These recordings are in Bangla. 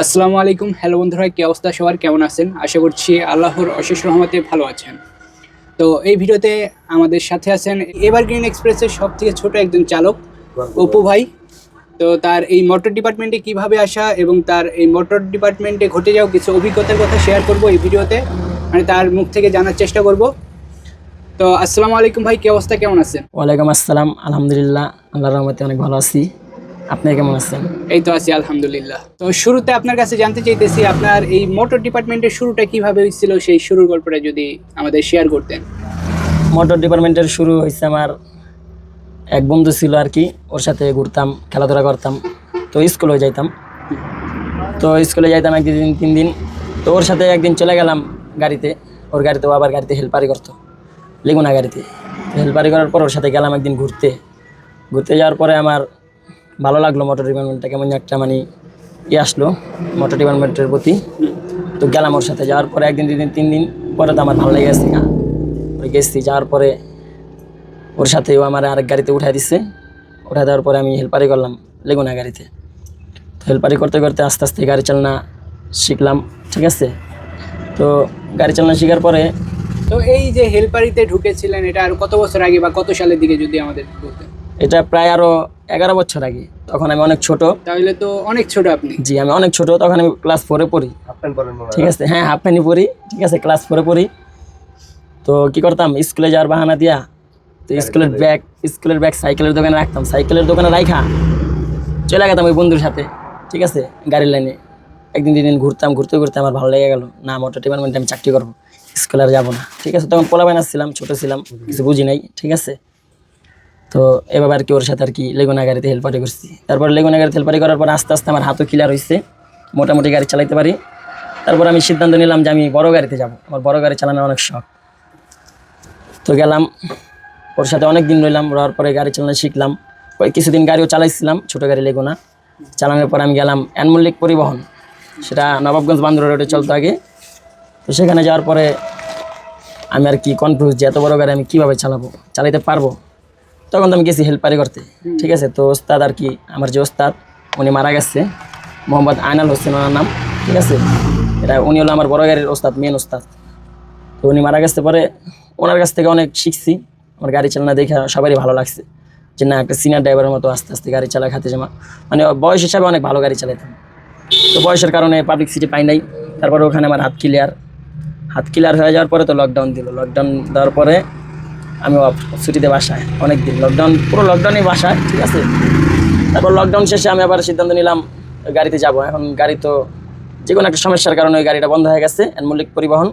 আসসালামু আলাইকুম। হ্যালো বন্ধুরা, কি অবস্থা সবার? কেমন আছেন? আশা করছি আল্লাহর অশেষ রহমতে ভালো আছেন। তো এই ভিডিওতে আমাদের সাথে আছেন এভারগ্রিন এক্সপ্রেসের সব থেকে ছোট একজন চালক, অপু ভাই। তো তার এই মোটর ডিপার্টমেন্টে কীভাবে আসা এবং তার এই মোটর ডিপার্টমেন্টে ঘটে যাওয়া কিছু অভিজ্ঞতার কথা শেয়ার করব এই ভিডিওতে। মানে তার মুখ থেকে জানার চেষ্টা করব। তো আসসালামু আলাইকুম ভাই, কি অবস্থা? কেমন আছেন? ওয়ালাইকুম আসসালাম। আলহামদুলিল্লাহ, আল্লাহর রহমতে অনেক ভালো আছি। আপনি কেমন আছেন? এই তো আছি আলহামদুলিল্লাহ। তো শুরুতে আপনার কাছে জানতে চাইতেছি আপনার এই মোটর ডিপার্টমেন্টের শুরুটা কীভাবে হয়েছিল? সেই শুরুর গল্পটা যদি আমাদের শেয়ার করতেন। মোটর ডিপার্টমেন্টের শুরু হয়েছে আমার এক বন্ধু ছিল আর কি ওর সাথে ঘুরতাম খেলাধুলা করতাম তো স্কুলে যাইতাম। তো স্কুলে যাইতাম একদিন তিন দিন তো ওর সাথে একদিন চলে গেলাম গাড়িতে ওর গাড়িতে ও আবার গাড়িতে হেল্পারি করতো লেগুনা গাড়িতে। হেল্পারি করার পর ওর সাথে গেলাম একদিন ঘুরতে। ঘুরতে যাওয়ার পরে আমার ভালো লাগল মোটর ডিপার্টমেন্টটা কেমন একটা মানে ইয়ে আসলো মোটর ডিপার্টমেন্টের প্রতি। তো গেলাম ওর সাথে যাওয়ার পরে একদিন দুদিন তিন দিন পরে তো আমার ভালো লেগে গেছে না ওই গেছি যাওয়ার পরে ওর সাথে ও আমার আরেক গাড়িতে উঠাই দিচ্ছে উঠাই দেওয়ার পরে আমি হেল্পারি করলাম লেগুনা গাড়িতে। তো হেল্পারি করতে করতে আস্তে আস্তে গাড়ি চালনা শিখলাম ঠিক আছে? তো গাড়ি চালনা শেখার পরে তো এই যে হেলপারিতে ঢুকেছিলেন এটা আর কত বছর আগে বা কত সালের দিকে যদি আমাদের বলতেন? এটা প্রায় আরও এগারো বছর আগে তখন আমি অনেক ছোট। তাহলে তো অনেক ছোট আপনি। জি আমি অনেক ছোট তখন আমি ক্লাস ফোরে পড়ি। ঠিক আছে হ্যাঁ হাফ প্যান্টই পড়ি। ঠিক আছে ক্লাস ফোরে পড়ি। তো কি করতাম? স্কুলে যাওয়ার বাহানা দিয়া তো স্কুলের ব্যাগ স্কুলের ব্যাগ সাইকেলের দোকানে রাখতাম। সাইকেলের দোকানে রাখা চলে গেতাম ওই বন্ধুর সাথে। ঠিক আছে গাড়ির লাইনে একদিন দুদিন ঘুরতাম ঘুরতে ঘুরতে আমার ভালো লেগে গেল। না মোটর ডিপার্টমেন্টে আমি চাকরি করব। স্কুলে আর যাব না। ঠিক আছে তখন পোলা বাইনা ছিলাম ছোটো ছিলাম কিছু বুঝি নাই। ঠিক আছে তো এবার আর কি ওর সাথে আর কি লেগুনা গাড়িতে হেল্পারি করছি। তারপর লেগুনা গাড়িতে হেল্পারি করার পর আস্তে আস্তে আমার হাতও ক্লিয়ার হয়েছে মোটামুটি গাড়ি চালাইতে পারি। তারপর আমি সিদ্ধান্ত নিলাম যে আমি বড় গাড়িতে যাব। আমার বড় গাড়ি চালানোর অনেক শখ। তো গেলাম, ওর সাথে অনেক দিন রইলাম, রওয়ার পরে গাড়ি চালানো শিখলাম। ওই কিছুদিন গাড়িও চালাইছিলাম, ছোটো গাড়ি লেগুনা চালানোর পর আমি গেলাম অ্যানমল্লিক পরিবহন। সেটা নবাবগঞ্জ বান্দর রোডে চলতো আগে। তো সেখানে যাওয়ার পরে আমি আর কি কনফিউজ যে এত বড় গাড়ি আমি কীভাবে চালাবো, চালাইতে পারব? তখন তো আমি গেছি হেল্পারি করতে। ঠিক আছে তো ওস্তাদ আর কি আমার যে ওস্তাদ উনি মারা গেছে। মোহাম্মদ আয়নাল হোসেন ওনার নাম ঠিক আছে? এটা উনি হলো আমার বড় গাড়ির ওস্তাদ মেন ওস্তাদ। তো উনি মারা গেছে পরে ওনার কাছ থেকে অনেক শিখছি আমার গাড়ি চালানো দেখে সবারই ভালো লাগছে। যে না একটা সিনিয়র ড্রাইভারের মতো আস্তে আস্তে গাড়ি চালা খাতে জমা মানে বয়স হিসাবে অনেক ভালো গাড়ি চালাইতাম। তো বয়সের কারণে পাবলিক সিটি পাই নাই। তারপরে ওখানে আমার হাত ক্লিয়ার হাত ক্লিয়ার হয়ে যাওয়ার পরে তো লকডাউন দিল। লকডাউন দেওয়ার পরে আমি ছুটিতে বাসায় অনেক দিন লকডাউন পুরো লকডাউনই বাসায় ঠিক আছে? তারপর লকডাউন শেষে আমি আবার সিদ্ধান্ত নিলাম গাড়িতে যাব। এখন গাড়ি তো যে কোনো একটা সমস্যার কারণে ওই গাড়িটা বন্ধ হয়ে গেছে মল্লিক পরিবহন।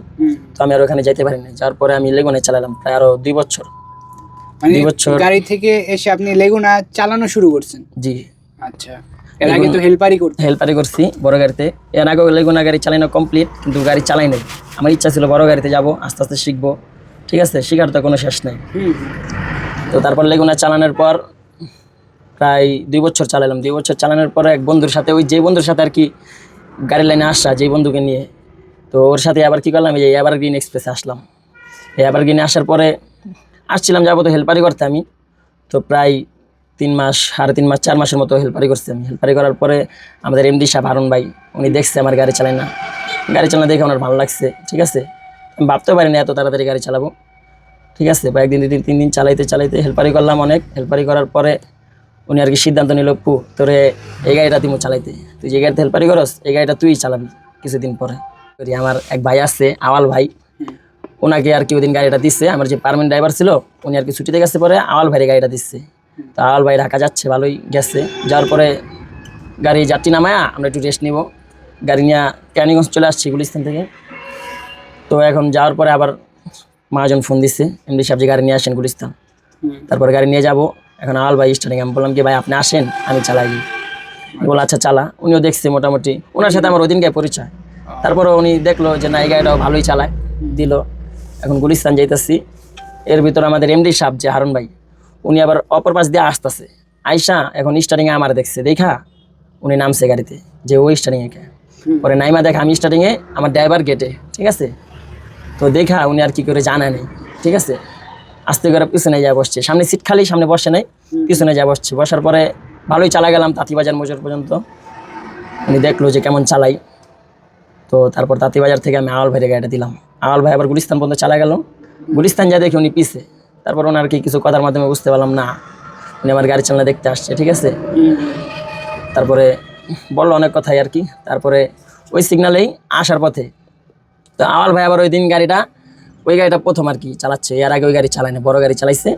তো আমি আর ওখানে যেতে পারিনি। যার পরে আমি লেগুনে চালালাম প্রায় আরও দুই বছর। মানে দুই বছর। গাড়ি থেকে এসে আপনি লেগুনা চালানো শুরু করছেন? জি। আচ্ছা। এর আগে তো হেল্পারি করছি বড় গাড়িতে। এর আগেও লেগুনা গাড়ি চালানো কমপ্লিট কিন্তু গাড়ি চালাই নাই। আমার ইচ্ছা ছিল বড় গাড়িতে যাব আস্তে আস্তে শিখব। ঠিক আছে, শিকার তো কোনো শেষ নেই। তো তারপর লেগুনা চালানোর পর প্রায় দুই বছর চালালাম। দুই বছর চালানোর পরে এক বন্ধুর সাথে, ওই যে বন্ধুর সাথে আর কি গাড়ির লাইনে আসা, যেই বন্ধুকে নিয়ে। তো ওর সাথে আবার কী করলাম, এই যে এবার গ্রিন এক্সপ্রেসে আসলাম। এই এবার গ্রিনে আসার পরে আসছিলাম, যাব তো হেল্পারি করতে আমি। তো প্রায় তিন মাস, সাড়ে তিন মাস, চার মাসের মতো হেল্পারি করছি আমি। হেল্পারি করার পরে আমাদের এমডি সাহেব হারুন ভাই, উনি দেখছে আমার গাড়ি চালাই না। গাড়ি চালানো দেখে ওনার ভালো লাগছে, ঠিক আছে? আমি ভাবতেও পারিনি এত তাড়াতাড়ি গাড়ি চালাবো। ঠিক আছে বা একদিন দুদিন তিন দিন চালাইতে চালাইতে হেল্পারি করলাম অনেক। হেল্পারি করার পরে উনি আর কি সিদ্ধান্ত নিল, পু, তোরে এই গাড়িটা তুই চালাইতে। তুই যে গাড়িতে হেল্পারি করস, এই গাড়িটা তুই চালাবি কিছুদিন পরে। করি, আমার এক ভাই আসছে আওয়াল ভাই। ওনাকে আর কি ওই দিন গাড়িটা দিচ্ছে আমার যে পারমানেন্ট ড্রাইভার ছিল, উনি আর কি ছুটিতে গেছে পরে আওয়াল ভাইয়ের গাড়িটা দিচ্ছে তো আওয়াল ভাই ঢাকা যাচ্ছে, ভালোই গেছে। যাওয়ার পরে গাড়ি যাত্রী নামায়া আমরা একটু রেস্ট নিব। গাড়ি নিয়ে ক্যানিগঞ্জ চলে আসছি গুলিস্তান থেকে। তো এখন যাওয়ার পরে আবার মহাজন ফোন দিচ্ছে এমডি সাহেব যে গাড়ি নিয়ে আসেন গুলিস্তান। তারপরে গাড়ি নিয়ে যাব। এখন আল ভাই স্টার্টিং আমি বললাম কি ভাই আপনি আসেন আমি চালাই বলে আচ্ছা চালা। উনিও দেখছে মোটামুটি। ওনার সাথে আমার ওই দিনকে পরিচয়। তারপরে উনি দেখল যে না এই গাড়িটাও ভালোই চালায়। দিল। এখন গুলিস্তান যাইতেছি। এর ভিতরে আমাদের এমডি সাহেব যে হারুন ভাই উনি আবার অপর পাশ দিয়ে আসতেছে। আইসা এখন স্টার্টিংয়ে আমার দেখছে। দেখা উনি নামছে গাড়িতে যে ওই স্টার্টিংয়ে কে। পরে নাইমা দেখা আমি স্টার্টিংয়ে আমার ড্রাইভার গেটে ঠিক আছে? তো দেখা উনি আর কি করে জানা নেই, ঠিক আছে? আস্তে করে পিছনে যা বসছে। সামনে সিট খালি, সামনে বসে নাই, পিছনে যা বসছে। বসার পরে ভালোই চালা গেলাম তাঁতিবাজার মজুর পর্যন্ত। উনি দেখল যে কেমন চালাই। তো তারপর তাঁতিবাজার থেকে আমি আওয়াল ভাইয়ের গাড়িটা দিলাম। আওয়াল ভাই আবার গুলিস্তান পর্যন্ত চালা গেল। গুলিস্তান যা দেখি উনি পিছে। তারপর ওনার কি কিছু কথার মাধ্যমে বুঝতে পারলাম না। উনি আমার গাড়ি চালনা দেখতে আসছে, ঠিক আছে? তারপরে বলল অনেক কথাই আর কি। তারপরে ওই সিগনালেই আসার পথে তো আওয়াল ভাই আবার ওই দিন গাড়িটা, ওই গাড়িটা প্রথম আর কি চালাচ্ছে। এর আগে ওই গাড়ি চালায় না বড় গাড়ি চালাইছে।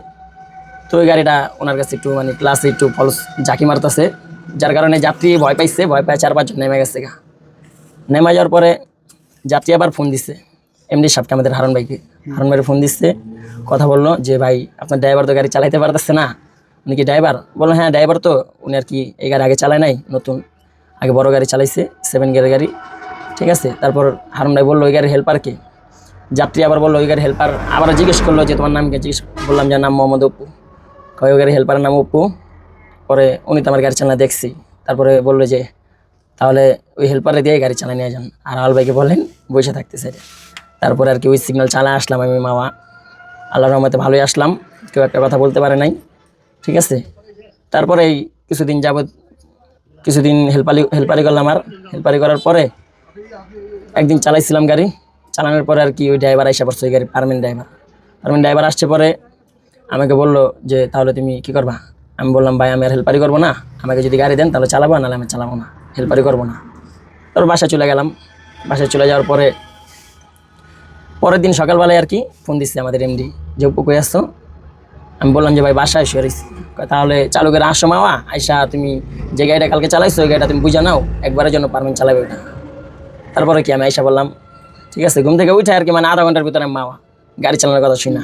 তো ওই গাড়িটা ওনার কাছে একটু মানে ক্লাসে একটু ফলস জাকি মারতেছে। যার কারণে যাত্রী ভয় পাইছে, ভয় পায় চার পাঁচজন নেমে গেছে গা। নেমে যাওয়ার পরে যাত্রী আবার ফোন দিচ্ছে এমডি সাহেবকে আমাদের হারন ভাইকে। হারন ভাইয়ের ফোন দিচ্ছে কথা বলল যে, ভাই, আপনার ড্রাইভার তো গাড়ি চালাইতে পারতেছে না। উনি কি ড্রাইভার বলল হ্যাঁ ড্রাইভার তো। উনি আর কি এই গাড়ি আগে চালায় নাই, নতুন। আগে বড় গাড়ি চালাইছে সেভেন গিয়ারের গাড়ি। ঠিক আছে? তারপর হারুন ভাই বলল, ওই গাড়ির হেল্পার কে? যাত্রী আবার বলল, ওই গাড়ির হেল্পার আবার জিজ্ঞেস করল যে, তোমার নাম কি? জিজ্ঞেস বললাম যে, নাম মোহাম্মদ অপু। কয়, ওই গাড়ির হেল্পারের নাম অপু। পরে উনি তো আমার গাড়ি চালানো দেখছি। তারপরে বলল যে, তাহলে ওই হেল্পারে দিয়ে গাড়ি চালিয়ে নিয়ে যান। আর আল ভাইকে বলেন, বসে থাকতে স্যার তারপরে আর কি ওই সিগন্যাল চালায় আসলাম আমি, মামা। আল্লাহ রহমতে ভালোই আসলাম। কেউ একটা কথা বলতে পারে নাই। ঠিক আছে? তারপরে এই কিছুদিন যাবৎ, কিছুদিন হেল্পারি হেল্পারি করলাম আর। হেল্পারি করার পরে একদিন চালাইছিলাম গাড়ি, চালানোর পরে আর কি ওই ড্রাইভার আইসা পড়ছে, ওই গাড়ি পারমেন্ট ড্রাইভার পারমেন্ট ড্রাইভার আসছে পরে আমাকে বলল যে, তাহলে তুমি কি করবা? আমি বললাম, ভাই, আমি আর হেল্পারি করব না। আমাকে যদি গাড়ি দেন, তাহলে চালাবো নাহলে আমি চালাবো না। হেল্পারি করব না। তারপর বাসায় চলে গেলাম। বাসায় চলে যাওয়ার পরে, পরের দিন সকালবেলায় আর কি ফোন দিচ্ছে আমাদের এমডি যে কই আসছো আমি বললাম যে, ভাই, বাসায় রয়েছি তাহলে চালু করে আসো মাওয়া, আইসা তুমি যে গাড়িটা কালকে চালাইছো, ওই গাড়িটা তুমি বুঝে নাও, একবারের জন্য পারমেন্ট চালাবে ওটা তারপরে কি আমি আইসা বললাম ঠিক আছে ঘুম থেকে উঠে আর কি মানে আধা ঘণ্টার ভিতরে আমি মাওয়া গাড়ি চালানোর কথা শুনি না।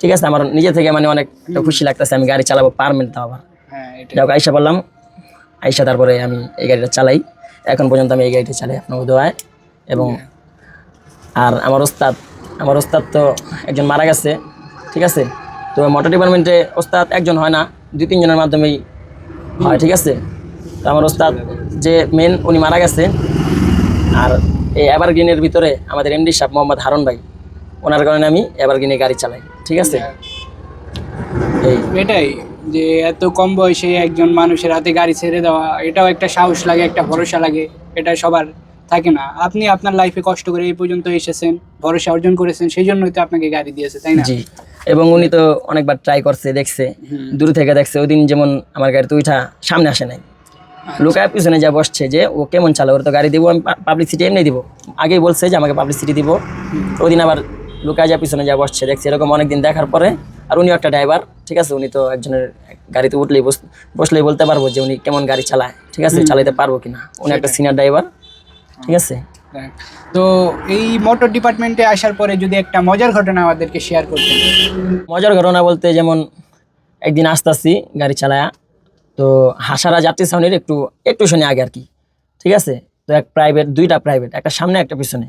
ঠিক আছে আমার নিজে থেকে মানে অনেক খুশি লাগতেছে আমি গাড়ি চালাবো পারমেন্ট তাও আবার। হ্যাঁ যাক আইসা বললাম আইসা তারপরে আমি এই গাড়িটা চালাই। এখন পর্যন্ত আমি এই গাড়িটা চালাই আপনার দোয়ায়। এবং আর আমার ওস্তাদ আমার ওস্তাদ তো একজন মারা গেছে ঠিক আছে? তো মোটর ডিপার্টমেন্টে ওস্তাদ একজন হয় না দুই তিনজনের মাধ্যমেই হয় ঠিক আছে? তো আমার ওস্তাদ যে মেন উনি মারা গেছে। আর এই এভারগ্রিনের ভিতরে আমাদের এমডি সাহেব মোহাম্মদ হারুন ভাই ওনার কারণে আমি এভারগ্রিনে গাড়ি চালাই ঠিক আছে? এই। এটাই যে এত কম বয়সে একজন মানুষের হাতে গাড়ি ছেড়ে দেওয়া এটাও একটা সাহস লাগে একটা ভরসা লাগে এটা সবার থাকে না। আপনি আপনার লাইফে কষ্ট করে এই পর্যন্ত এসেছেন ভরসা অর্জন করেছেন সেই জন্যই তো আপনাকে গাড়ি দিয়েছে তাই না? জি এবং উনি তো অনেকবার ট্রাই করছে দেখছে দূর থেকে দেখছে ওই দিন যেমন আমার গাড়িতে উঠা সামনে আসে নাই। লোকায় পিছনে যা বসছে যে ও কেমন চালা? ওর তো গাড়ি দিব আমি পাবলিসিটি এমনি দিব। আগেই বলছে যে আমাকে পাবলিসিটি দিব। ওই দিন আবার লোকায় যা পিছনে যা বসছে। দেখছি এরকম অনেকদিন দেখার পরে আর উনি একটা ড্রাইভার ঠিক আছে? উনি তো একজনের গাড়িতে উঠলেই বস বসলেই বলতে পারব যে উনি কেমন গাড়ি চালায় ঠিক আছে? চালাতে পারব কিনা? উনি একটা সিনিয়র ড্রাইভার ঠিক আছে। তো এই মোটর ডিপার্টমেন্টে আসার পরে যদি একটা মজার ঘটনা আমাদেরকে শেয়ার করতেন। মজার ঘটনা বলতে যেমন একদিন আসতেছি গাড়ি চালায়া তো হাসারা যাত্রী ছাউনির একটু একটু শুনে আগে আর কি। ঠিক আছে? তো এক প্রাইভেট দুইটা প্রাইভেট একটা সামনে, একটা পিছনে।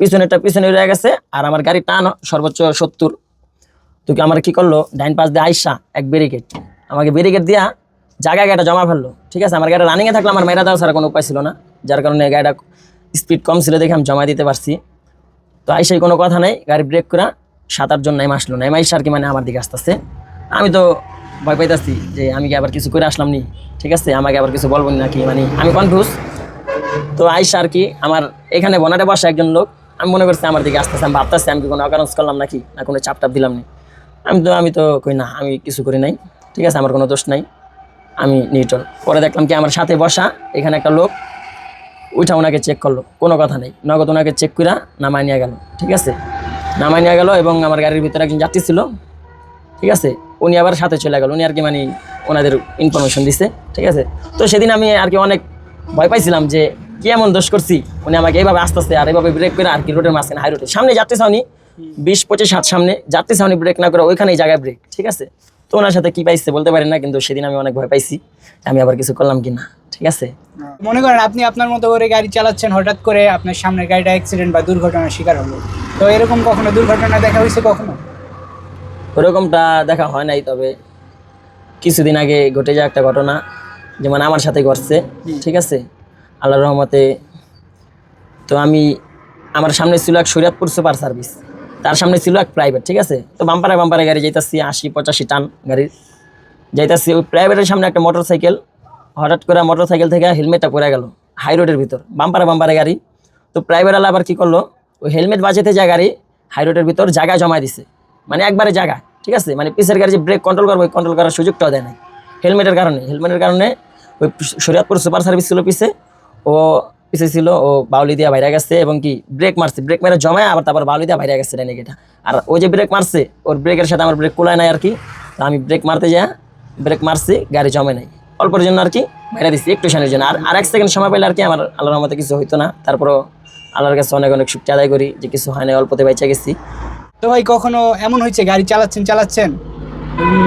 পিছনেরটা পিছনে রয়ে গেছে আর আমার গাড়ি টান সর্বোচ্চ সত্তর। তো আমার কি করল? ডাইন পাশ দিয়ে আইসা এক ব্যারিকেড আমাকে ব্যারিকেড দিয়া জায়গায় গাড়িটা জমা ফেলল। ঠিক আছে? আমার গাড়ি রানিংয়ে থাকলে আমার মেয়েরা দেওয়া ছাড়া কোনো উপায় ছিল না। যার কারণে গাড়িটা স্পিড কম ছিল দেখে আমি জমা দিতে পারছি। তো আইসাই কোনো কথা নেই, গাড়ি ব্রেক করা সাত আটজন নাইম আসলো। নাইম আইসা আর কি মানে আমার দিকে আসতেছে। আমি তো ভয় পাইতেছি যে আমি কি আবার কিছু করে আসলাম নি? ঠিক আছে? আমাকে আবার কিছু বলব নাকি? মানে আমি কনফিউজ তো আইসা আর কি আমার এখানে বনারে বসা একজন লোক। আমি মনে করছি আমার দিকে আসতেছে, আমি ভাবতেছি আমি কি কোনো অকারেন্স করলাম নাকি? না কোনো চাপ টাপ দিলাম নি। আমি তো আমি তো কই না, আমি কিছু করি নাই। ঠিক আছে? আমার কোনো দোষ নাই। আমি নিউটন পরে দেখলাম কি আমার সাথে বসা এখানে একটা লোক। ওইটা ওনাকে চেক করল। কোনো কথা নেই। নগদ ওনাকে চেক করে নামায় নিয়ে গেল। ঠিক আছে? নামায় নিয়ে গেল এবং আমার গাড়ির ভিতরে একজন যাত্রী ছিল। ঠিক আছে? উনি আবার সাথে চলে গেল। উনি আর কি মানে ওনাদের ইনফরমেশন দিছে, ঠিক আছে? তো সেদিন আমি আর কি অনেক ভয় পাইছিলাম যে, কি এমন দোষ করছি? উনি আমাকে এইভাবে আস্তে আস্তে আর এইভাবে ব্রেক করে আর কি রোডের মাঝখানে হাই রোডে সামনে যাত্রী ছাউনি, বিশ পঁচিশ হাত সামনে, যাত্রী ছাউনি ব্রেক না করে ওইখানেই জায়গায় ব্রেক ঠিক আছে? তো ওনার সাথে কি পাইছে বলতে পারি না, কিন্তু সেদিন আমি অনেক ভয় পাইছি আমি আবার কিছু করলাম কি না ঠিক আছে? মনে করেন আপনি আপনার মতো করে গাড়ি চালাচ্ছেন, হঠাৎ করে আপনার সামনের গাড়িটা অ্যাক্সিডেন্ট বা দুর্ঘটনার শিকার হলো। তো এরকম কখনো দুর্ঘটনা দেখা হয়েছে কখনো? ওরকমটা দেখা হয় নাই তবে কিছুদিন আগে ঘটে যাওয়া একটা ঘটনা যেমন আমার সাথে ঘটছে ঠিক আছে? আল্লাহর রহমতে তো আমি আমার সামনে ছিল এক শরীয়তপুর সুপার সার্ভিস তার সামনে ছিল এক প্রাইভেট ঠিক আছে? তো বাম্পারে বাম্পারে গাড়ি যাইতাছি আশি পঁচাশি টান গাড়ির যাইতাছি ওই প্রাইভেটের সামনে একটা মোটর সাইকেল হঠাৎ করে মোটর সাইকেল থেকে হেলমেটটা পড়ে গেল হাই রোডের ভিতর বাম্পারে বাম্পারে গাড়ি। তো প্রাইভেট আলা আবার কি করল ওই হেলমেট বাজেতে যায় গাড়ি হাই রোডের ভিতর জায়গা জমা দিছে। মানে একবারে জায়গা ঠিক আছে? মানে পিসের গাড়ি যে ব্রেক কন্ট্রোল করব কন্ট্রোল করার সুযোগটাও দেয় নাই। হেলমেটের কারণে হেলমেটের কারণে ওই শরীয়তপুর সুপার সার্ভিস ছিল পিসে, ও পিছে ছিল, ও বাউলি দিয়া বাইরে গেছে এবং কি ব্রেক মারছে ব্রেক মেরে জমায় আবার তারপর বাউলি দিয়া বাইরে গেছে রেনেগেটা আর ও যে ব্রেক মারছে, ওর ব্রেকের সাথে আমার ব্রেক কোলায় নাই আর কি। তো আমি ব্রেক মারতে যা ব্রেক মারছি, গাড়ি জমে নাই। অল্পের জন্য আর কি বাইরে দিচ্ছি একটু সানের জন্য। আর আর এক সেকেন্ড সময় পেলে আর কি আমার আল্লাহর মতো কিছু হইতো না। তারপরও আল্লাহর কাছে অনেক অনেক শুক্রিয়া আদায় করি যে কিছু হয় না অল্পতে বেঁচে গেছি। তো ভাই কখনো এমন হয়েছে গাড়ি চালাচ্ছেন চালাচ্ছেন?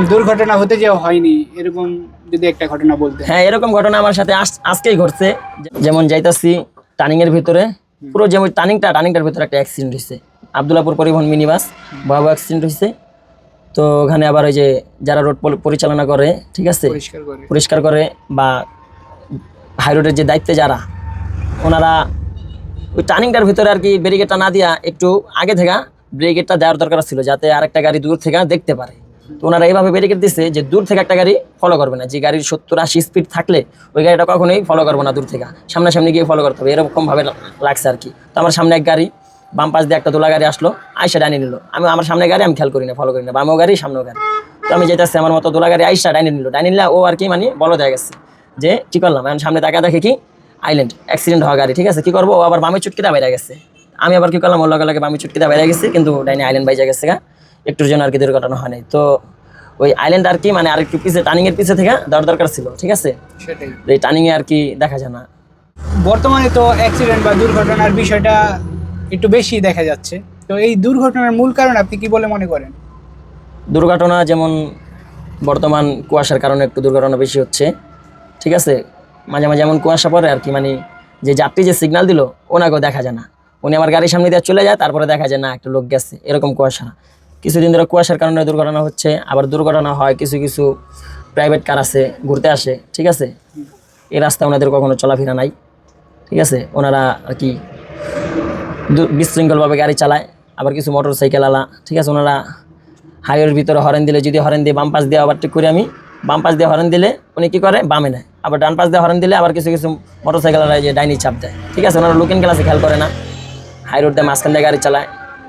দুর্ঘটনা হতে যে হয়নি এরকম যদি একটা ঘটনা বলতে হ্যাঁ এরকম ঘটনা আমার সাথে আজ- আজকেই ঘটছে। যেমন যাইতাছি টার্নিং এর ভিতরে পুরো যেমন টার্নিংটা টার্নিংটার ভিতরে একটা অ্যাক্সিডেন্ট হয়েছে আবদুল্লাপুর পরিবহন মিনি বাস ভয়াবহ অ্যাক্সিডেন্ট হয়েছে তো ওখানে আবার ওই যে যারা রোড পরিচালনা করে ঠিক আছে? পরিষ্কার করে। পরিষ্কার করে বা হাই রোডের যে দায়িত্বে যারা ওনারা ওই টার্নিংটার ভিতরে আর কি ব্যারিকেডটা না দিয়া একটু আগে থেকে ব্রেকেটটা দেওয়ার দরকার ছিল যাতে আরেকটা গাড়ি দূর থেকে দেখতে পারে। তো ওনারা এইভাবে ব্যারিকেড দিচ্ছে যে দূর থেকে একটা গাড়ি ফলো করবে না। যে গাড়ির সত্তর আশি স্পিড থাকলে ওই গাড়িটা কখনোই ফলো করব না দূর থেকে। সামনাসামনি গিয়ে ফলো করতে হবে। এরকমভাবে লাগছে আর কি। তো আমার সামনে এক গাড়ি, বাম পাশ দিয়ে একটা দোলা গাড়ি আসলো আইসা ডাইনি নিল। আমি আমার সামনে গাড়ি, আমি খেয়াল করি না ফলো করি না। বামও গাড়ি, সামনেও গাড়ি। তো আমি যেতে যেতেছি, আমার মতো দোলা গাড়ি আইসা ডাইনি নিল। ডাইনি নিলে ও আর কি মানে বলো দেয়া গেছে। যে কি করলাম? এখন সামনে তাকা দেখে কি আইল্যান্ড অ্যাক্সিডেন্ট হওয়া গাড়ি, ঠিক আছে? কি করব? ও আবার বামে চুটকিটা বেড়ে গেছে। আমি আবার কি করলাম ওর লগে লগে বামে চুটকিটা বাইরে গেছি কিন্তু ডাইনি আইল্যান্ড বাইজা গেছে গা। একটুর জন্য আর কি দুর্ঘটনা হয় নাই। তো ওই আইল্যান্ড আর কি মানে আরেকটু পিছে টার্নিং এর পিছে থেকে দেওয়ার দরকার ছিল ঠিক আছে? সেটাই। এই টার্নিং এ আর কি দেখা যায় না। বর্তমানে তো অ্যাক্সিডেন্ট বা দুর্ঘটনার বিষয়টা একটু বেশি দেখা যাচ্ছে। তো এই দুর্ঘটনার মূল কারণ আপনি কি বলে মনে করেন? দুর্ঘটনা যেমন বর্তমান কুয়াশার কারণে একটু দুর্ঘটনা বেশি হচ্ছে ঠিক আছে? মাঝে মাঝে এমন কুয়াশা পড়ে আর কি মানে যে যাত্রী যে সিগন্যাল দিল ওনাকেও দেখা যায় না। উনি আমার গাড়ির সামনে দিয়ে চলে যায়, তারপরে দেখা যায়, না, একটা লোক গেছে। এরকম কুয়াশা কিছুদিন ধরে কুয়াশার কারণে দুর্ঘটনা হচ্ছে। আবার দুর্ঘটনা হয়, কিছু কিছু প্রাইভেট কার আছে, ঘুরতে আসে, ঠিক আছে? এই রাস্তা ওনাদের কখনো চলাফেরা নাই, ঠিক আছে? ওনারা আর কি বিশৃঙ্খলভাবে গাড়ি চালায়, আবার কিছু মোটর সাইকেল আলা, ঠিক আছে? ওনারা হাইওয়ের ভিতরে হরেন দিলে, যদি হরেন দিয়ে বাম পাশ দিয়ে আবার ঠিক করি আমি, বাম পাশ দিয়ে হরেন দিলে উনি কী করে? বামে নেয়। আবার ডান পাশ দিয়ে হরেন দিলে আবার কিছু কিছু মোটর সাইকেল যে ডাইনি চাপ দেয়, ঠিক আছে? ওনারা লুকিং ক্লাসে খেয়াল করে না। হাই রোড দিয়ে মাঝখান দিয়ে গাড়ি চালায়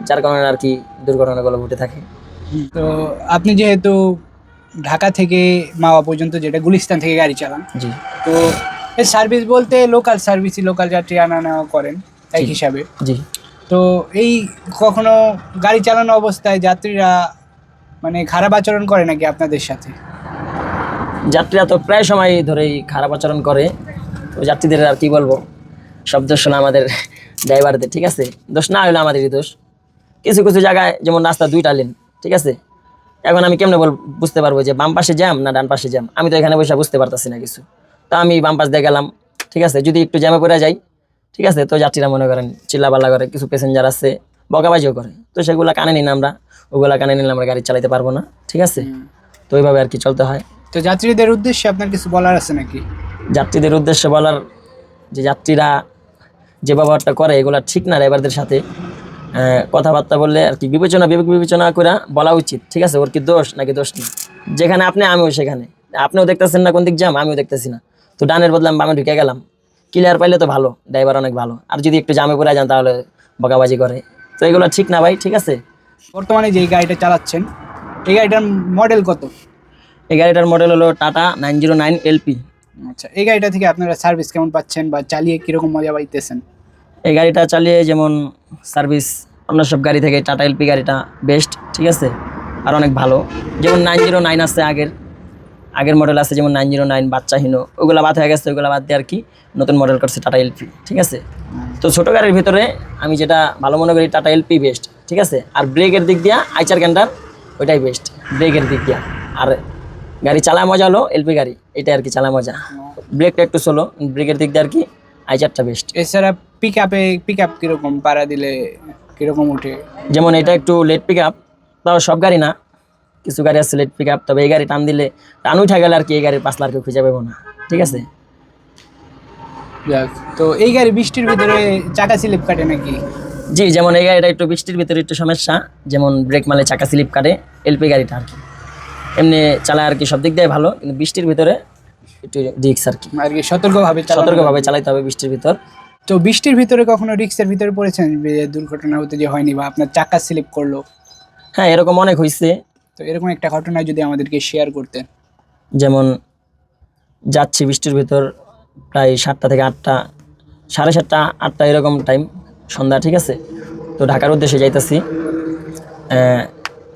যার কারণে আর কি দুর্ঘটনাগুলো ঘটে থাকে। তো আপনি যেহেতু ঢাকা থেকে মাওয়া পর্যন্ত যেটা গুলিস্তান থেকে গাড়ি চালান জি। তো এই সার্ভিস বলতে লোকাল সার্ভিসই লোকাল যাত্রী আনা নেওয়া করেন এক হিসাবে। জি। তো এই কখনো গাড়ি চালানো অবস্থায় যাত্রীরা মানে খারাপ আচরণ করে নাকি আপনাদের সাথে? যাত্রীরা তো প্রায় সময় ধরেই খারাপ আচরণ করে তো যাত্রীদের আর কি বলব? সব দোষ না আমাদের ড্রাইভারদের ঠিক আছে? দোষ না হলে আমাদেরই দোষ। কিছু কিছু জায়গায় যেমন রাস্তা দুইটা লেন ঠিক আছে? এখন আমি কেমনে বল বুঝতে পারব যে বাম পাশে জ্যাম না ডান পাশে জ্যাম আমি তো এখানে বসে বুঝতে পারতাছি না কিছু। তো আমি বাম পাশ দিয়ে গেলাম ঠিক আছে? যদি একটু জ্যামে পড়ে যাই ঠিক আছে? তো যাত্রীরা মনে করেন চিল্লাপাল্লা করে কিছু প্যাসেঞ্জার আছে বকাবাজিও করে। তো সেগুলো কানে নিন আমরা ওগুলা কানে নিলে আমরা গাড়ি চালাতে পারব না ঠিক আছে? তো ওইভাবে আর কি চলতে হয়। তো যাত্রীদের উদ্দেশ্যে আপনার কিছু বলার আছে নাকি? যাত্রীদের উদ্দেশ্যে বলার যে যাত্রীরা যে ব্যবহারটা করে এগুলো ঠিক না ড্রাইভারদের সাথে কথাবার্তা বললে আর কি বিবেচনা বিবেক বিবেচনা করে বলা উচিত ঠিক আছে? ওর কি দোষ নাকি দোষ নেই? যেখানে আপনি আমিও সেখানে। আপনিও দেখতেছেন না কোন দিক যাম আমিও দেখতেছি না। তো ডানের বদলে আমি বামে ঢুকে গেলাম। ক্লিয়ার পাইলে তো ভালো ড্রাইভার অনেক ভালো। আর যদি একটু জামে পড়ে যান তাহলে বকাবাজি করে। তো এগুলো ঠিক না ভাই ঠিক আছে? বর্তমানে যে গাড়িটা চালাচ্ছেন এই গাড়িটার মডেল কত? এই গাড়িটার মডেল হলো Tata nine zero nine LP আচ্ছা এই গাড়িটা থেকে আপনারা সার্ভিস কেমন পাচ্ছেন বা চালিয়ে কীরকম মজা পাইতেছেন? এই গাড়িটা চালিয়ে যেমন সার্ভিস অন্য সব গাড়ি থেকে টাটা এলপি গাড়িটা বেস্ট ঠিক আছে? আর অনেক ভালো। যেমন নাইন জিরো নাইন আছে আগের। আগের মডেল আছে যেমন নাইন জিরো নাইন বাচ্চাহীন, ওগুলো বাদ হয়ে গেছে, ওগুলো বাদ দিয়ে আর কি নতুন মডেল করছে টাটা এলপি ঠিক আছে? তো ছোটো গাড়ির ভিতরে আমি যেটা ভালো মনে করি টাটা এলপি বেস্ট ঠিক আছে? আর ব্রেকের দিক দিয়া আইচার ক্যান্ডার ওইটাই বেস্ট ব্রেকের দিক দিয়া। আর গাড়ি চালায় মজা হলো এলপি গাড়ি এটা আর কি চালায় মজা। ব্রেকটা একটু স্লো ব্রেকের দিক দিয়ে আর কি আইচারটা বেস্ট এছাড়া পিক আপে পিক আপ কীরকম পাড়া দিলে কীরকম উঠে? যেমন এটা একটু লেট পিক আপ তাও সব গাড়ি না কিছু গাড়ি আছে লেট পিক আপ তবে এই গাড়ি টান দিলে টান উঠে গেলে আর কি এই গাড়ির পাঁচ লাখ খুঁজে পাবো না। ঠিক আছে? যাক তো এই গাড়ি বৃষ্টির ভিতরে চাকা স্লিপ কাটে নাকি? জি যেমন এই গাড়িটা একটু বৃষ্টির ভিতরে একটু সমস্যা যেমন ব্রেক মালে চাকা স্লিপ কাটে এলপি গাড়িটা আর কি। এমনি চালায় আর কি সব দিক দিয়ে ভালো কিন্তু বৃষ্টির ভিতরে একটু রিক্স আর কি। আর কি সতর্কভাবে সতর্কভাবে চালাইতে হবে বৃষ্টির ভিতর। তো বৃষ্টির ভিতরে কখনো রিক্সের ভিতরে পড়েছেন যে দুর্ঘটনা হতে যে হয়নি বা আপনার চাকা স্লিপ করল? হ্যাঁ এরকম অনেক হয়েছে তো এরকম একটা ঘটনা যদি আমাদেরকে শেয়ার করতেন। যেমন যাচ্ছি বৃষ্টির ভিতর প্রায় সাতটা থেকে আটটা সাড়ে সাতটা আটটা এরকম টাইম সন্ধ্যা ঠিক আছে? তো ঢাকার উদ্দেশ্যে যাইতেছি।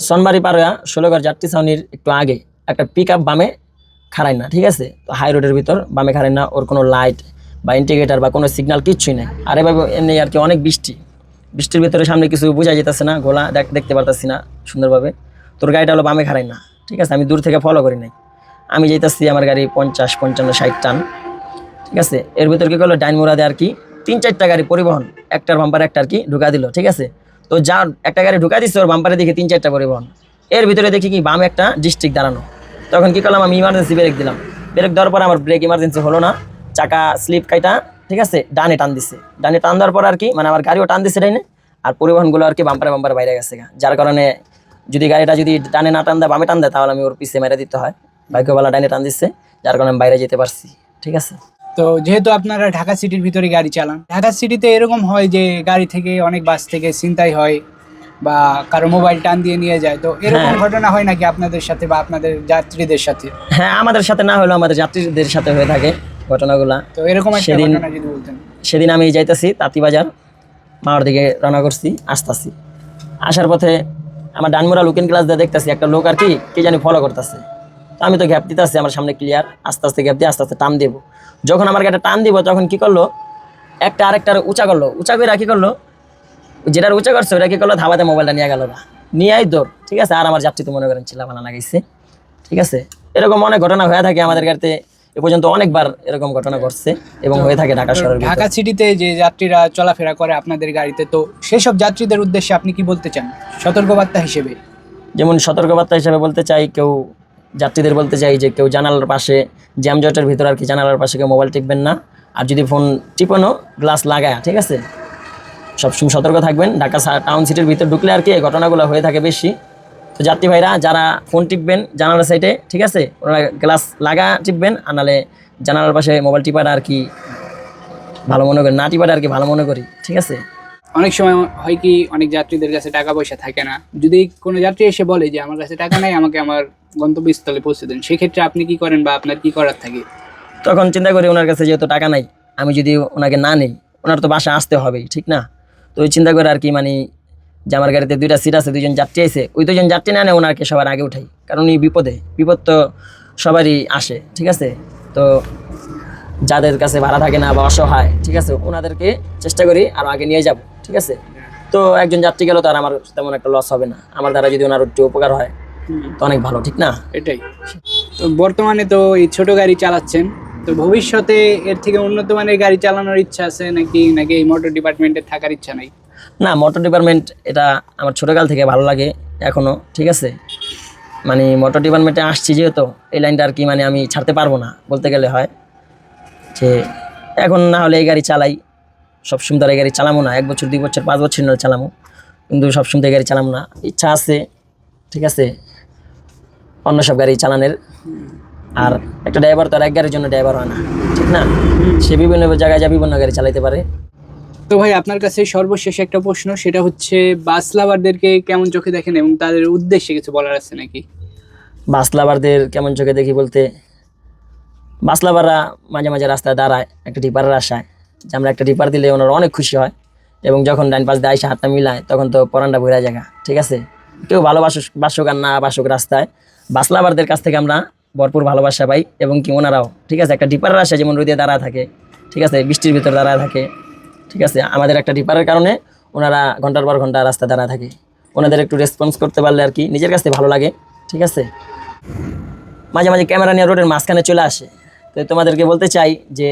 সনবাড়ি পাড়া ষোলোঘর যাত্রী ছাউনির একটু আগে একটা পিক আপ বামে খারাই না, ঠিক আছে? তো হাই রোডের ভিতর বামে খারাই না, ওর কোনো লাইট বা ইন্ডিকেটার বা কোনো সিগন্যাল কিচ্ছুই নেই। আর এভাবে এমনি আর কি অনেক বৃষ্টি। বৃষ্টির ভিতরে সামনে কিছু বোঝা যেতেছে না, ঘোলা দেখ দেখতে পারতেছি না সুন্দরভাবে। তোর গাড়িটা হলো বামে খারাই না, ঠিক আছে? আমি দূর থেকে ফলো করি নাই। আমি যাইতেছি আমার গাড়ি পঞ্চাশ, পঞ্চান্ন, ষাট টান, ঠিক আছে? এর ভিতর কী করল? ডাইন মোড়াদে আর কি তিন চারটা গাড়ি পরিবহন, একটার বাম্পার একটা আর কি ঢুকা দিল, ঠিক আছে? তো যা একটা গাড়ি ঢুকা দিচ্ছে ওর বাম্পারে দেখি তিন চারটা পরিবহন। এর ভিতরে দেখি কি, বাম একটা ডিস্ট্রিক্ট দাঁড়ানো। তখন কি করলাম, আমি ইমার্জেন্সি ব্রেক দিলাম। ব্রেক দেওয়ার পর আমার ব্রেক ইমার্জেন্সি হলো না। চাকা স্লিপ কাইটা, ঠিক আছে, ডানে টান দিচ্ছে ডানে টান দেওয়ার পর আর কি মানে আমার গাড়িও টান দিছে ডাইনে, আর পরিবহনগুলো আর কি বাম্পারে বাম্পারে বাইরে গেছে। যার কারণে যদি গাড়িটা যদি ডানে না টান দেয়, বামে টান দেয়, তাহলে আমি ওর পিছিয়ে মেরে দিতে হয়। বাইকওয়ালা ডানে টান দিচ্ছে যার কারণে আমি বাইরে যেতে পারছি, ঠিক আছে। তো যেহেতু আপনারা ঢাকা সিটির ভিতরে গাড়ি চালান ঢাকা সিটিতে এরকম হয় যে গাড়ি থেকে অনেক বাস থেকে ছিনতাই হয় বা কারও মোবাইল টান দিয়ে নিয়ে যায়। তো এরকম হ্যাঁ। ঘটনা হয় নাকি আপনাদের সাথে বা আপনাদের যাত্রীদের সাথে? হ্যাঁ আমাদের সাথে না হলেও আমাদের যাত্রীদের সাথে হয়ে থাকে ঘটনাগুলা। তো এরকম একটা সেদিন- সেদিন আমি যাইতেছি তাঁতিবাজার মাওয়ার দিকে রওনা করছি আসতেছি। আসার পথে আমার ডানমোড়া লুকিং ক্লাস দিয়ে দেখতেছি একটা লোক আর কি কে জানি ফলো করতেছে। তো আমি তো গ্যাপ দিতেছি আমার সামনে ক্লিয়ার আস্তে আস্তে গ্যাপ দিয়ে আস্তে আস্তে টান দেবো। যখন আমার একটা টান দিব তখন কি করল? একটা আরেকটার উঁচা করল। উঁচা করে কি করল? যেটার উঁচা করছে ওটা কি করল? ধাবাতে মোবাইলটা নিয়ে গেল না নিয়ে আই দৌড় ঠিক আছে? আর আমার যাত্রী তো মনে করেন চিল্লাপালা লাগাইছে ঠিক আছে? এরকম অনেক ঘটনা হয়ে থাকে আমাদের গাড়িতে। এ পর্যন্ত অনেকবার এরকম ঘটনা ঘটছে এবং হয়ে থাকে ঢাকা শহরের ভিতরে। ঢাকা সিটিতে যে যাত্রীরা চলাফেরা করে আপনাদের গাড়িতে তো সেসব যাত্রীদের উদ্দেশ্যে আপনি কি বলতে চান? সতর্কবার্তা হিসেবে। যেমন সতর্কবার্তা হিসেবে বলতে চাই কেউ যাত্রীদের বলতে চাই যে কেউ জানালার পাশে জ্যামজটের ভিতরে আর কি জানালার পাশে কেউ মোবাইল টিপবেন না। আর যদি ফোন টিপানো, গ্লাস লাগায়, ঠিক আছে? সবসময় সতর্ক থাকবেন। ঢাকা টাউন সিটির ভিতরে ঢুকলে আর কি এই ঘটনাগুলো হয়ে থাকে বেশি। তো যাত্রী ভাইরা, যারা ফোন টিপবেন জানালার সাইডে ঠিক আছে? ওনারা গ্লাস লাগা টিপবেন, আর নাহলে জানালার পাশে মোবাইল টিপাটা আর কি ভালো মনে করি না টিপাটা আর কি ভালো মনে করি, ঠিক আছে? অনেক সময় হয় কি, অনেক যাত্রীদের কাছে টাকা পয়সা থাকে না। যদি কোনো যাত্রী এসে বলে যে, আমার কাছে টাকা নাই, আমাকে আমার গন্তব্যস্থলে পৌঁছে দেন, সেক্ষেত্রে আপনি কি করেন বা আপনার কি করার থাকে? তখন চিন্তা করি ওনার কাছে যেহেতু টাকা নাই, আমি যদি ওনাকে না নেই, ওনার তো বাসা আসতে হবেই ঠিক না? তো ওই চিন্তা করে আর কি মানে যে আমার গাড়িতে দুইটা সিট আছে, দুইজন যাত্রী আছে, ওই দুজন যাত্রী না নেয় ওনাকে সবার আগে উঠাই, কারণ উনি বিপদে, বিপদ তো সবারই আসে, ঠিক আছে? তো যাদের কাছে ভাড়া থাকে না বা অসহায়, ঠিক আছে? ওনাদেরকে চেষ্টা করি আরও আগে নিয়ে যাব। ঠিক আছে? তো একজন যাত্রী গেল তার আমার তেমন একটা লস হবে না। আমার দ্বারা যদি ওনার একটু উপকার হয় তো অনেক ভালো ঠিক না? এটাই। তো বর্তমানে তো এই ছোট গাড়ি চালাচ্ছেন তো ভবিষ্যতে এর থেকে উন্নত মানের গাড়ি চালানোর ইচ্ছা আছে নাকি নাকি এই মোটর ডিপার্টমেন্টে থাকার ইচ্ছা নাই? না মোটর ডিপার্টমেন্ট এটা আমার ছোটোকাল থেকে ভালো লাগে এখনও ঠিক আছে? মানে মোটর ডিপার্টমেন্টে আসছি যেহেতু এই লাইনটা আর কি মানে আমি ছাড়তে পারব না বলতে গেলে হয়। যে এখন না হলে এই গাড়ি চালাই সবসময় তো আর গাড়ি চালামো না। এক বছর দুই বছর পাঁচ বছর না চালামো। কিন্তু সবসময় তো গাড়ি চালামো না। ইচ্ছা আছে ঠিক আছে অন্য সব গাড়ি চালানোর। আর একটা ড্রাইভার তো আর এক গাড়ির জন্য ড্রাইভার হয় না ঠিক না? সে বিভিন্ন জায়গায় যা বিভিন্ন গাড়ি চালাইতে পারে। তো ভাই আপনার কাছে সর্বশেষ একটা প্রশ্ন সেটা হচ্ছে বাস লাভারদেরকে কেমন চোখে দেখেন এবং তাদের উদ্দেশ্যে কিছু বলার আছে নাকি? বাস লাভারদের কেমন চোখে দেখি বলতে বাস লাভাররা মাঝে মাঝে রাস্তায় দাঁড়ায় একটা টিপারের আশায়। যে আমরা একটা রিপার দিলে ওনারা অনেক খুশি হয় এবং যখন ডাইন পাশ দিয়ে হাতটা মিলায়, তখন তো পরানটা ভরা জায়গা ঠিক আছে? কেউ ভালোবাসুক বাসুক আর না বাসুক রাস্তায়। বাস লাভারদের কাছ থেকে আমরা ভরপুর ভালোবাসা পাই এবং কি ওনারাও, ঠিক আছে? একটা ডিপারের আশায় যেমন রোদে দাঁড়া থাকে, ঠিক আছে? বৃষ্টির ভিতর দাঁড়া থাকে, ঠিক আছে? আমাদের একটা ডিপারের কারণে ওনারা ঘণ্টার পর ঘণ্টা রাস্তায় দাঁড়া থাকে। ওনাদের একটু রেসপন্স করতে পারলে আর কি নিজের কাছ ভালো লাগে, ঠিক আছে? মাঝে মাঝে ক্যামেরা নিয়ে রোডের মাঝখানে চলে আসে। তো তোমাদেরকে বলতে চাই যে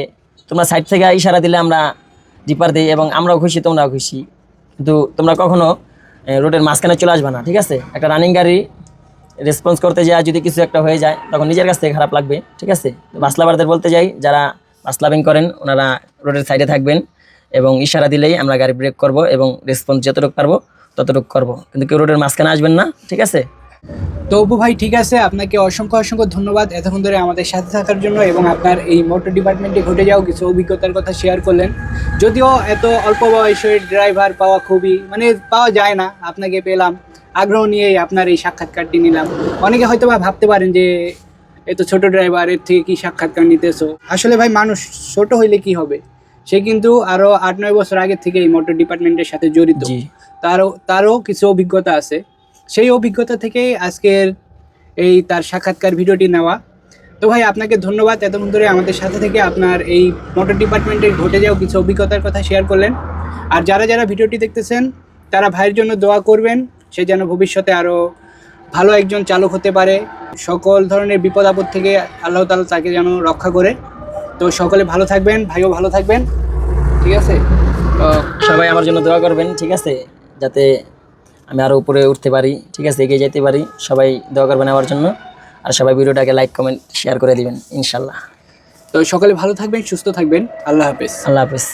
তোমরা সাইড থেকে ইশারা দিলে আমরা ডিপার দিই এবং আমরাও খুশি, তোমরাও খুশি। কিন্তু তোমরা কখনো রোডের মাঝখানে চলে আসবে না, ঠিক আছে? একটা রানিং গাড়ি রেসপন্স করতে যায়, যদি কিছু একটা হয়ে যায়, তখন নিজের কাছ থেকে খারাপ লাগবে, ঠিক আছে? বাসলাবারদের বলতে যাই, যারা বাসলাবিং করেন, ওনারা রোডের সাইডে থাকবেন এবং ইশারা দিলেই আমরা গাড়ি ব্রেক করব এবং রেসপন্স যতটুকু পারব, ততটুকু করব। কিন্তু কেউ রোডের মাঝখানে আসবেন না, ঠিক আছে? তো অপু ভাই ঠিক আছে আপনাকে অসংখ্য অসংখ্য ধন্যবাদ এতক্ষণ ধরে আমাদের সাথে থাকার জন্য এবং আপনার এই মোটর ডিপার্টমেন্টে ঘটে যাওয়া কিছু অভিজ্ঞতার কথা শেয়ার করলেন। যদিও এত অল্প বয়সের ড্রাইভার পাওয়া খুবই মানে পাওয়া যায় না আপনাকে পেলাম আগ্রহ নিয়েই আপনার এই সাক্ষাৎকারটি নিলাম। অনেকে হয়তো বা ভাবতে পারেন যে এত ছোট ড্রাইভার এর থেকে কি সাক্ষাৎকার নিতেছো? আসলে ভাই মানুষ ছোট হইলে কি হবে? সে কিন্তু আরও আট নয় বছর আগে থেকে এই মোটর ডিপার্টমেন্টের সাথে জড়িত। তারও তারও কিছু অভিজ্ঞতা আছে। সেই অভিজ্ঞতা থেকেই আজকের এই তার সাক্ষাৎকার ভিডিওটি নেওয়া। তো ভাই, আপনাকে ধন্যবাদ এতক্ষণ ধরে আমাদের সাথে থেকে আপনার এই মোটর ডিপার্টমেন্টে ঘটে যাওয়া কিছু অভিজ্ঞতার কথা শেয়ার করলেন। আর যারা যারা ভিডিওটি দেখতেছেন, তারা ভাইয়ের জন্য দোয়া করবেন, সে যেন ভবিষ্যতে আরও ভালো একজন চালক হতে পারে। সকল ধরনের বিপদ আপদ থেকে আল্লাহ তালা তাকে যেন রক্ষা করে। তো সকলে ভালো থাকবেন, ভাইও ভালো থাকবেন। ঠিক আছে? সবাই আমার জন্য দোয়া করবেন, ঠিক আছে? যাতে আমি আরও উপরে উঠতে পারি ঠিক আছে এগিয়ে যেতে পারি। সবাই দোয়া করবেন আমার জন্য। আর সবাই ভিডিওটাকে লাইক কমেন্ট শেয়ার করে দিবেন ইনশাল্লাহ। তো সকালে ভালো থাকবেন সুস্থ থাকবেন। আল্লাহ হাফিজ। আল্লাহ হাফেজ।